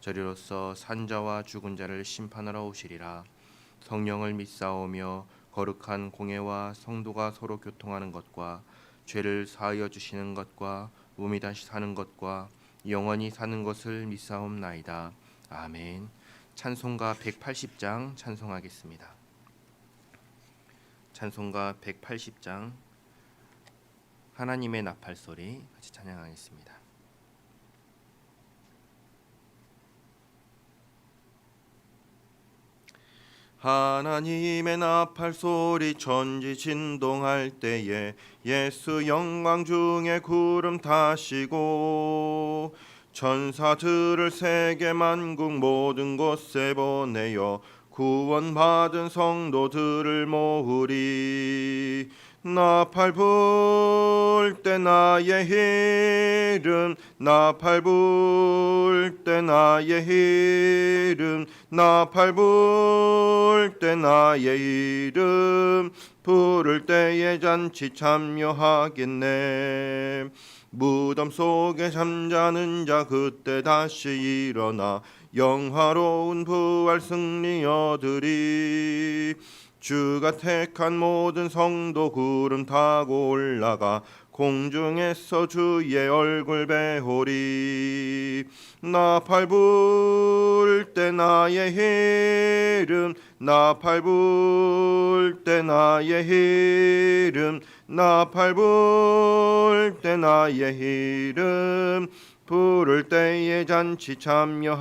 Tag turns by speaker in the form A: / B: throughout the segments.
A: 저리로서 산자와 죽은 자를 심판하러 오시리라. 성령을 믿사오며 거룩한 공예와 성도가 서로 교통하는 것과 죄를 사하여 주시는 것과 몸이 다시 사는 것과 영원히 사는 것을 믿사옵나이다. 아멘. 찬송가 180장 찬송하겠습니다. 찬송가 180장 하나님의 나팔 소리 같이 찬양하겠습니다. 하나님의 나팔 소리 천지 진동할 때에 예수 영광 중에 구름 타시고 천사들을 세계 만국 모든 곳에 보내어 구원받은 성도들을 모으리. 나팔 불 때 나의 이름 나팔 불 때 나의 이름 나팔 불 때 나의 이름 부를 때에 잔치 참여하겠네. 무덤 속에 잠자는 자 그때 다시 일어나 영화로운 부활 승리 얻으리. 주가 택한 모든 성도 구름 타고 올라가 공중에서 주의 얼굴 배우리 나팔 불 때 나의 이름 나팔 불 때 나의 이름 나팔 불 때 나의 이름 부를 때에 잔치 참여하겠네.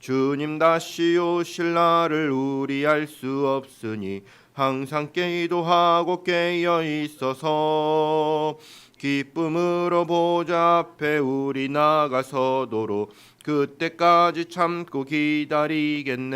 A: 주님 다시 오실 날을 우리 알 수 없으니 항상 기도하고 깨어 있어서 기쁨으로 보좌 앞에 우리 나가서도록 그때까지 참고 기다리겠네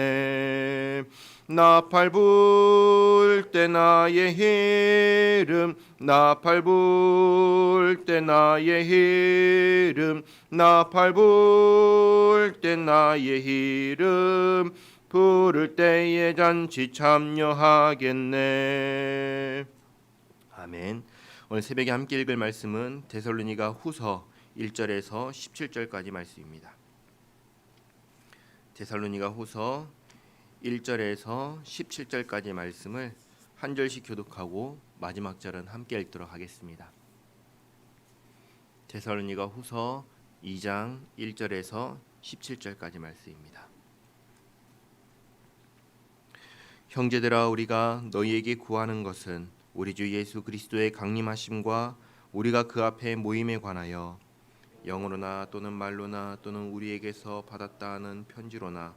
A: 나팔 불 때 나의 이름 나팔 불 때 나의 이름 나팔 불 때 나의 이름 부를 때에 잔치 참여하겠네. 아멘. 오늘 새벽에 함께 읽을 말씀은 데살로니가 후서 1절에서 17절까지 말씀입니다. 데살로니가 후서 1절에서 17절까지 말씀을 한 절씩 교독하고 마지막 절은 함께 읽도록 하겠습니다. 데살로니가 후서 2장 1절에서 17절까지 말씀입니다. 형제들아 우리가 너희에게 구하는 것은 우리 주 예수 그리스도의 강림하심과 우리가 그 앞에 모임에 관하여 영으로나 또는 말로나 또는 우리에게서 받았다 하는 편지로나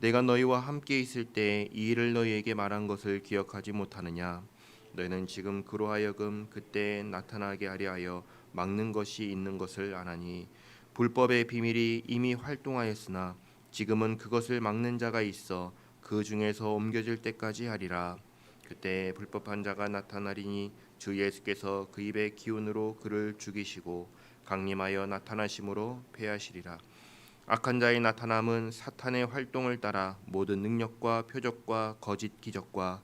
A: 내가 너희와 함께 있을 때 이 일을 너희에게 말한 것을 기억하지 못하느냐? 너희는 지금 그로 하여금 그때 나타나게 하려 하여 막는 것이 있는 것을 아나니 불법의 비밀이 이미 활동하였으나 지금은 그것을 막는 자가 있어 그 중에서 옮겨질 때까지 하리라. 그때 불법한 자가 나타나리니 주 예수께서 그 입의 기운으로 그를 죽이시고 강림하여 나타나심으로 패하시리라 악한 자의 나타남은 사탄의 활동을 따라 모든 능력과 표적과 거짓 기적과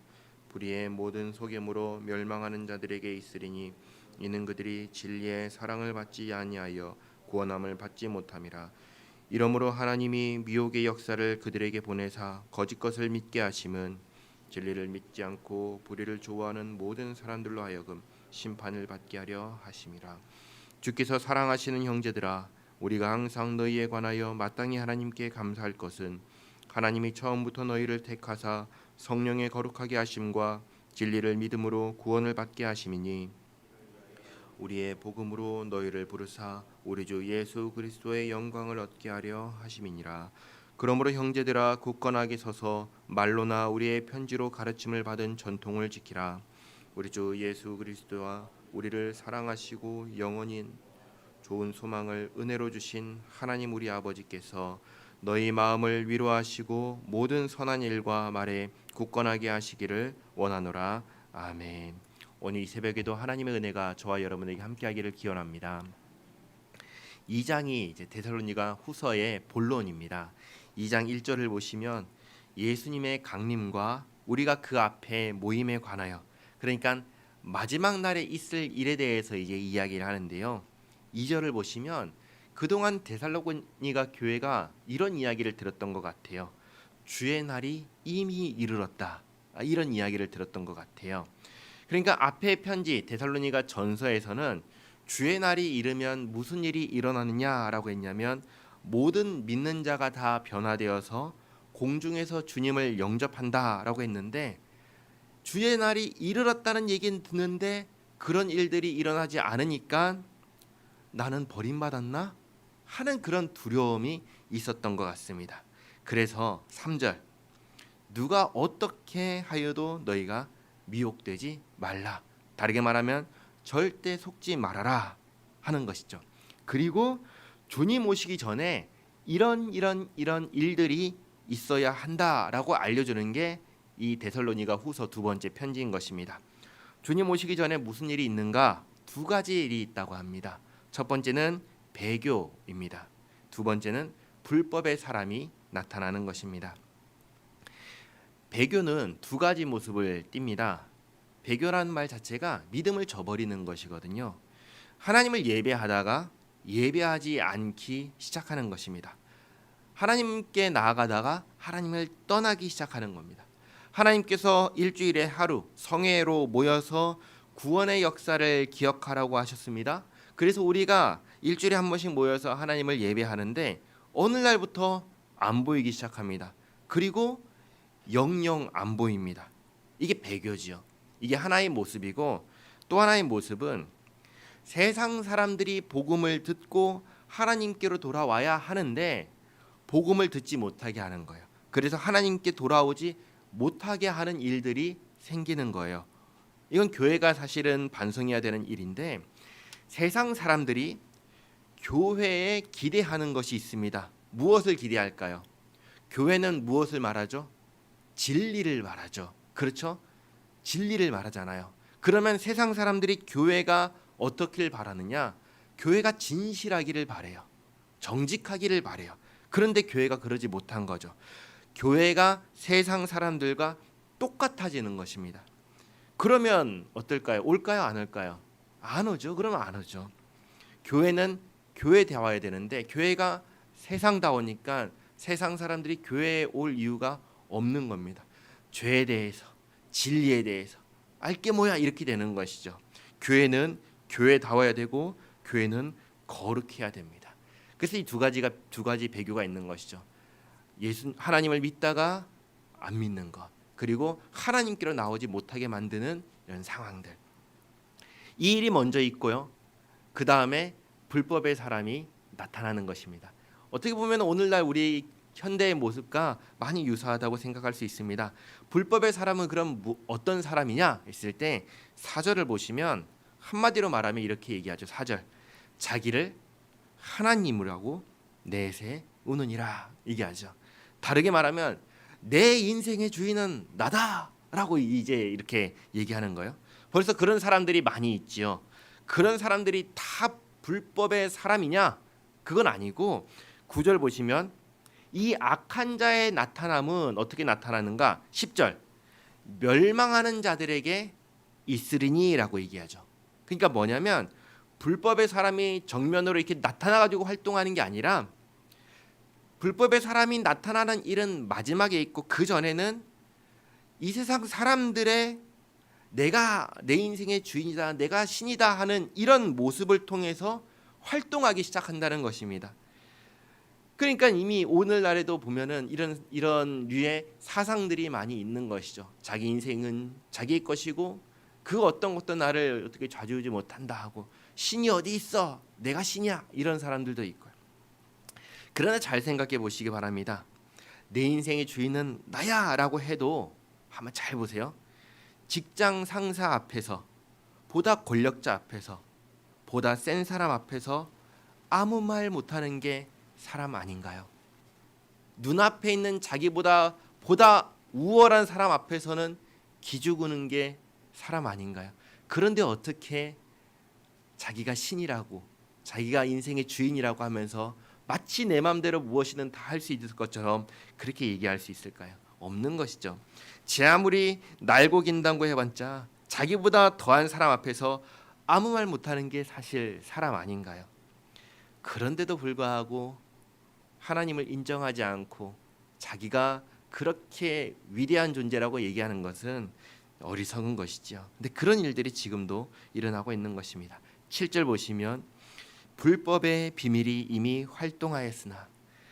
A: 불의의 모든 속임으로 멸망하는 자들에게 있으리니 이는 그들이 진리의 사랑을 받지 아니하여 구원함을 받지 못함이라. 이러므로 하나님이 미혹의 역사를 그들에게 보내사 거짓 것을 믿게 하심은 진리를 믿지 않고 불의를 좋아하는 모든 사람들로 하여금 심판을 받게 하려 하심이라. 주께서 사랑하시는 형제들아 우리가 항상 너희에 관하여 마땅히 하나님께 감사할 것은 하나님이 처음부터 너희를 택하사 성령의 거룩하게 하심과 진리를 믿음으로 구원을 받게 하심이니 우리의 복음으로 너희를 부르사 우리 주 예수 그리스도의 영광을 얻게 하려 하심이니라. 그러므로 형제들아 굳건하게 서서 말로나 우리의 편지로 가르침을 받은 전통을 지키라. 우리 주 예수 그리스도와 우리를 사랑하시고 영원히 좋은 소망을 은혜로 주신 하나님 우리 아버지께서 너희 마음을 위로하시고 모든 선한 일과 말에 굳건하게 하시기를 원하노라 아멘. 오늘 이 새벽에도 하나님의 은혜가 저와 여러분에게 함께하기를 기원합니다. 2장이 이제 데살로니가 후서의 본론입니다. 2장 1절을 보시면 예수님의 강림과 우리가 그 앞에 모임에 관하여 그러니까 마지막 날에 있을 일에 대해서 이제 이야기를 하는데요. 2절을 보시면 그동안 데살로니가 교회가 이런 이야기를 들었던 것 같아요. 주의 날이 이미 이르렀다. 아, 이런 이야기를 들었던 것 같아요. 그러니까 앞에 편지 데살로니가 전서에서는 주의 날이 이르면 무슨 일이 일어나느냐라고 했냐면 모든 믿는 자가 다 변화되어서 공중에서 주님을 영접한다라고 했는데 주의 날이 이르렀다는 얘기는 듣는데 그런 일들이 일어나지 않으니까 나는 버림받았나 하는 그런 두려움이 있었던 것 같습니다. 그래서 3절 누가 어떻게 하여도 너희가 미혹되지 말라. 다르게 말하면 절대 속지 말아라 하는 것이죠. 그리고 주님 오시기 전에 이런 이런 이런 일들이 있어야 한다라고 알려주는 게 이 데살로니가 후서 두 번째 편지인 것입니다. 주님 오시기 전에 무슨 일이 있는가? 두 가지 일이 있다고 합니다. 첫 번째는 배교입니다. 두 번째는 불법의 사람이 나타나는 것입니다. 배교는 두 가지 모습을 띱니다. 배교라는 말 자체가 믿음을 저버리는 것이거든요. 하나님을 예배하다가 예배하지 않기 시작하는 것입니다. 하나님께 나아가다가 하나님을 떠나기 시작하는 겁니다. 하나님께서 일주일에 하루 성회로 모여서 구원의 역사를 기억하라고 하셨습니다. 그래서 우리가 일주일에 한 번씩 모여서 하나님을 예배하는데 어느 날부터 안 보이기 시작합니다. 그리고 영영 안 보입니다. 이게 배교지요. 이게 하나의 모습이고 또 하나의 모습은 세상 사람들이 복음을 듣고 하나님께로 돌아와야 하는데 복음을 듣지 못하게 하는 거예요. 그래서 하나님께 돌아오지 못하게 하는 일들이 생기는 거예요. 이건 교회가 사실은 반성해야 되는 일인데 세상 사람들이 교회에 기대하는 것이 있습니다. 무엇을 기대할까요? 교회는 무엇을 말하죠? 진리를 말하죠. 그렇죠? 진리를 말하잖아요. 그러면 세상 사람들이 교회가 어떻길 바라느냐? 교회가 진실하기를 바래요. 정직하기를 바래요. 그런데 교회가 그러지 못한 거죠. 교회가 세상 사람들과 똑같아지는 것입니다. 그러면 어떨까요? 올까요? 안 올까요? 안 오죠. 그러면 안 오죠. 교회는 교회 대화해야 되는데 교회가 세상다우니까 세상 사람들이 교회에 올 이유가 없는 겁니다. 죄에 대해서, 진리에 대해서 알게 뭐야 이렇게 되는 것이죠. 교회는 교회다워야 되고 교회는 거룩해야 됩니다. 그래서 이 두 가지가 두 가지 배교가 있는 것이죠. 예수 하나님을 믿다가 안 믿는 것 그리고 하나님께로 나오지 못하게 만드는 이런 상황들 이 일이 먼저 있고요. 그 다음에 불법의 사람이 나타나는 것입니다. 어떻게 보면 오늘날 우리 현대의 모습과 많이 유사하다고 생각할 수 있습니다. 불법의 사람은 그럼 뭐, 어떤 사람이냐 했을 때 사절을 보시면 한마디로 말하면 이렇게 얘기하죠. 사절 자기를 하나님이라고 내세우느니라 얘기하죠. 다르게 말하면 내 인생의 주인은 나다라고 이제 이렇게 얘기하는 거예요. 벌써 그런 사람들이 많이 있지요. 그런 사람들이 다 불법의 사람이냐? 그건 아니고 구절 보시면 이 악한 자의 나타남은 어떻게 나타나는가? 10절. 멸망하는 자들에게 있으리니라고 얘기하죠. 그러니까 뭐냐면 불법의 사람이 정면으로 이렇게 나타나 가지고 활동하는 게 아니라 불법의 사람이 나타나는 일은 마지막에 있고 그 전에는 이 세상 사람들의 내가 내 인생의 주인이다, 내가 신이다 하는 이런 모습을 통해서 활동하기 시작한다는 것입니다. 그러니까 이미 오늘날에도 보면은 이런 이런 류의 사상들이 많이 있는 것이죠. 자기 인생은 자기의 것이고 그 어떤 것도 나를 어떻게 좌지우지 못한다 하고 신이 어디 있어? 내가 신이야? 이런 사람들도 있고요. 그러나 잘 생각해 보시기 바랍니다. 내 인생의 주인은 나야라고 해도 한번 잘 보세요. 직장 상사 앞에서 보다 권력자 앞에서 보다 센 사람 앞에서 아무 말 못하는 게 사람 아닌가요? 눈앞에 있는 자기보다 보다 우월한 사람 앞에서는 기죽는 게 사람 아닌가요? 그런데 어떻게 자기가 신이라고 자기가 인생의 주인이라고 하면서 마치 내 마음대로 무엇이든 다 할 수 있을 것처럼 그렇게 얘기할 수 있을까요? 없는 것이죠. 제 아무리 날고 긴다고 해봤자 자기보다 더한 사람 앞에서 아무 말 못하는 게 사실 사람 아닌가요? 그런데도 불구하고 하나님을 인정하지 않고 자기가 그렇게 위대한 존재라고 얘기하는 것은 어리석은 것이지요. 근데 그런 일들이 지금도 일어나고 있는 것입니다. 7절 보시면 불법의 비밀이 이미 활동하였으나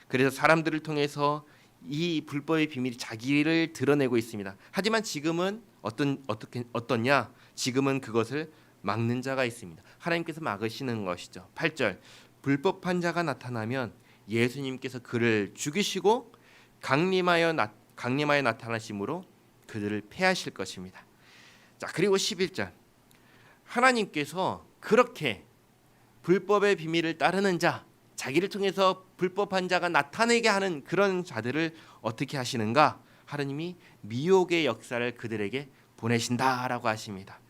A: 그래서 사람들을 통해서 이 불법의 비밀이 자기를 드러내고 있습니다. 하지만 지금은 어떤 어떻게 어떠냐? 지금은 그것을 막는 자가 있습니다. 하나님께서 막으시는 것이죠. 8절 불법한 자가 나타나면 예수님께서 그를 죽이시고 강림하여 나, 강림하여 나타나심으로 그들을 패하실 것입니다. 자, 그리고 11절. 하나님께서 그렇게 불법의 비밀을 따르는 자, 자기를 통해서 불법한 자가 나타내게 하는 그런 자들을 어떻게 하시는가? 하나님이 미혹의 역사를 그들에게 보내신다라고 하십니다.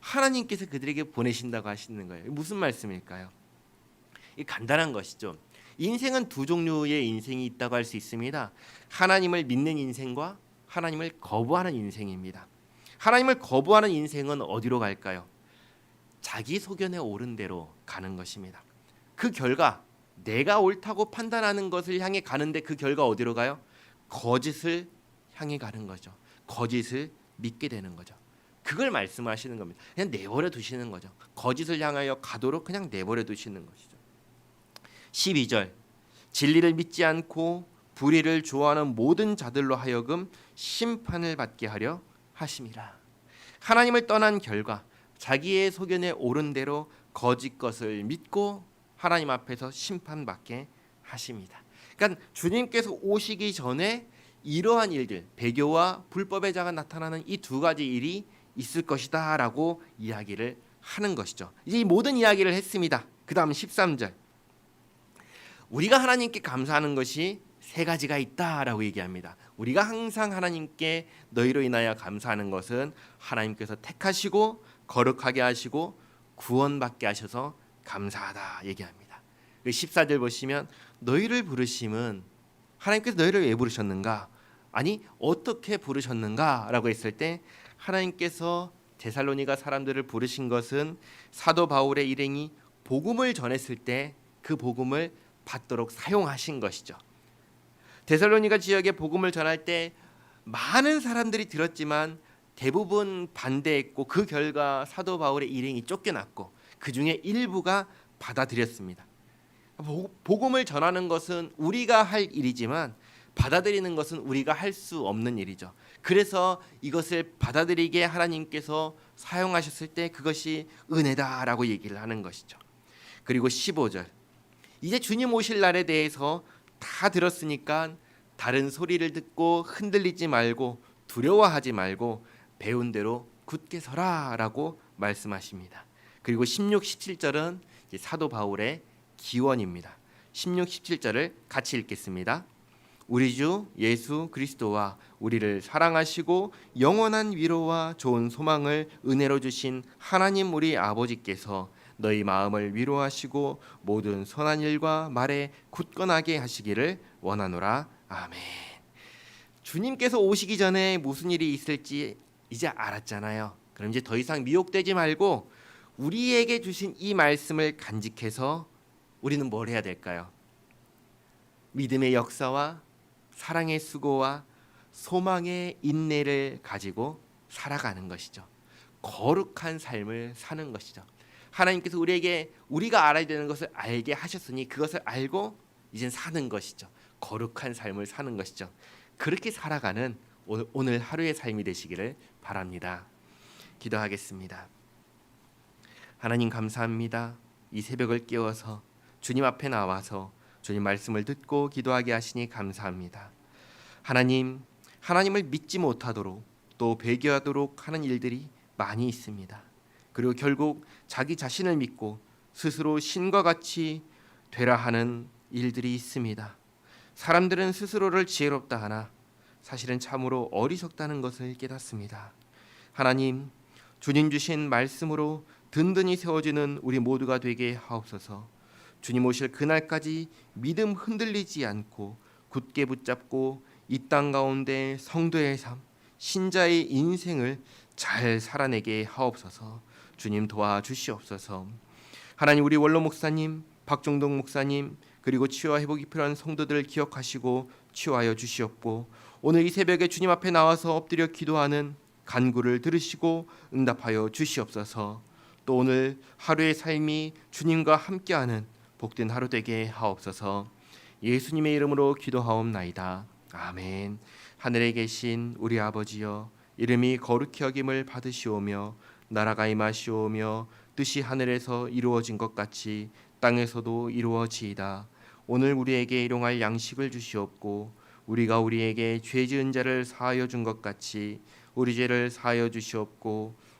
A: 하나님께서 그들에게 보내신다고 하시는 거예요. 무슨 말씀일까요? 이 간단한 것이죠. 인생은 두 종류의 인생이 있다고 할 수 있습니다. 하나님을 믿는 인생과 하나님을 거부하는 인생입니다. 하나님을 거부하는 인생은 어디로 갈까요? 자기 소견에 옳은 대로 가는 것입니다. 그 결과 내가 옳다고 판단하는 것을 향해 가는데 그 결과 어디로 가요? 거짓을 향해 가는 거죠. 거짓을 믿게 되는 거죠. 그걸 말씀하시는 겁니다. 그냥 내버려 두시는 거죠. 거짓을 향하여 가도록 그냥 내버려 두시는 것이죠. 12절 진리를 믿지 않고 불의를 좋아하는 모든 자들로 하여금 심판을 받게 하려 하심이라. 하나님을 떠난 결과 자기의 소견에 옳은 대로 거짓 것을 믿고 하나님 앞에서 심판받게 하십니다. 그러니까 주님께서 오시기 전에 이러한 일들, 배교와 불법의 자가 나타나는 이 두 가지 일이 있을 것이다라고 이야기를 하는 것이죠. 이제 이 모든 이야기를 했습니다. 그다음 13절. 우리가 하나님께 감사하는 것이 세 가지가 있다라고 얘기합니다. 우리가 항상 하나님께 너희로 인하여 감사하는 것은 하나님께서 택하시고 거룩하게 하시고 구원받게 하셔서 감사하다 얘기합니다. 14절 보시면 너희를 부르심은 하나님께서 너희를 왜 부르셨는가? 아니 어떻게 부르셨는가라고 했을 때 하나님께서 데살로니가 사람들을 부르신 것은 사도 바울의 일행이 복음을 전했을 때 그 복음을 받도록 사용하신 것이죠. 데살로니가 지역에 복음을 전할 때 많은 사람들이 들었지만 대부분 반대했고 그 결과 사도 바울의 일행이 쫓겨났고 그 중에 일부가 받아들였습니다. 복음을 전하는 것은 우리가 할 일이지만 받아들이는 것은 우리가 할 수 없는 일이죠. 그래서 이것을 받아들이게 하나님께서 사용하셨을 때 그것이 은혜다라고 얘기를 하는 것이죠. 그리고 15절. 이제 주님 오실 날에 대해서 다 들었으니까 다른 소리를 듣고 흔들리지 말고 두려워하지 말고 배운 대로 굳게 서라라고 말씀하십니다. 그리고 16, 17절은 사도 바울의 기원입니다. 16, 17절을 같이 읽겠습니다. 우리 주 예수 그리스도와 우리를 사랑하시고 영원한 위로와 좋은 소망을 은혜로 주신 하나님 우리 아버지께서 너희 마음을 위로하시고 모든 선한 일과 말에 굳건하게 하시기를 원하노라. 아멘. 주님께서 오시기 전에 무슨 일이 있을지 이제 알았잖아요. 그럼 이제 더 이상 미혹되지 말고 우리에게 주신 이 말씀을 간직해서 우리는 뭘 해야 될까요? 믿음의 역사와 사랑의 수고와 소망의 인내를 가지고 살아가는 것이죠. 거룩한 삶을 사는 것이죠. 하나님께서 우리에게 우리가 알아야 되는 것을 알게 하셨으니 그것을 알고 이젠 사는 것이죠. 거룩한 삶을 사는 것이죠. 그렇게 살아가는 오늘, 하루의 삶이 되시기를 바랍니다. 기도하겠습니다. 하나님 감사합니다. 이 새벽을 깨워서 주님 앞에 나와서 주님 말씀을 듣고 기도하게 하시니 감사합니다. 하나님, 하나님을 믿지 못하도록 또 배교하도록 하는 일들이 많이 있습니다. 그리고 결국 자기 자신을 믿고 스스로 신과 같이 되라 하는 일들이 있습니다. 사람들은 스스로를 지혜롭다 하나 사실은 참으로 어리석다는 것을 깨닫습니다. 하나님, 주님 주신 말씀으로 든든히 세워지는 우리 모두가 되게 하옵소서. 주님 오실 그날까지 믿음 흔들리지 않고 굳게 붙잡고 이 땅 가운데 성도의 삶, 신자의 인생을 잘 살아내게 하옵소서. 주님 도와주시옵소서. 하나님 우리 원로 목사님, 박종동 목사님 그리고 치유와 회복이 필요한 성도들을 기억하시고 치유하여 주시옵고 오늘 이 새벽에 주님 앞에 나와서 엎드려 기도하는 간구를 들으시고 응답하여 주시옵소서. 또 오늘 하루의 삶이 주님과 함께하는 복된 하루 되게 하옵소서. 예수님의 이름으로 기도하옵나이다. 아멘. 하늘에 계신 우리 아버지여 이름이 거룩히 여김을 받으시오며 나라가 임하시오며 뜻이 하늘에서 이루어진 것 같이 땅에서도 이루어지이다. 오늘 우리에게 일용할 양식을 주시옵고 우리가 우리에게 죄 지은 자를 사하여 준 것 같이 우리 죄를 사하여 주시옵고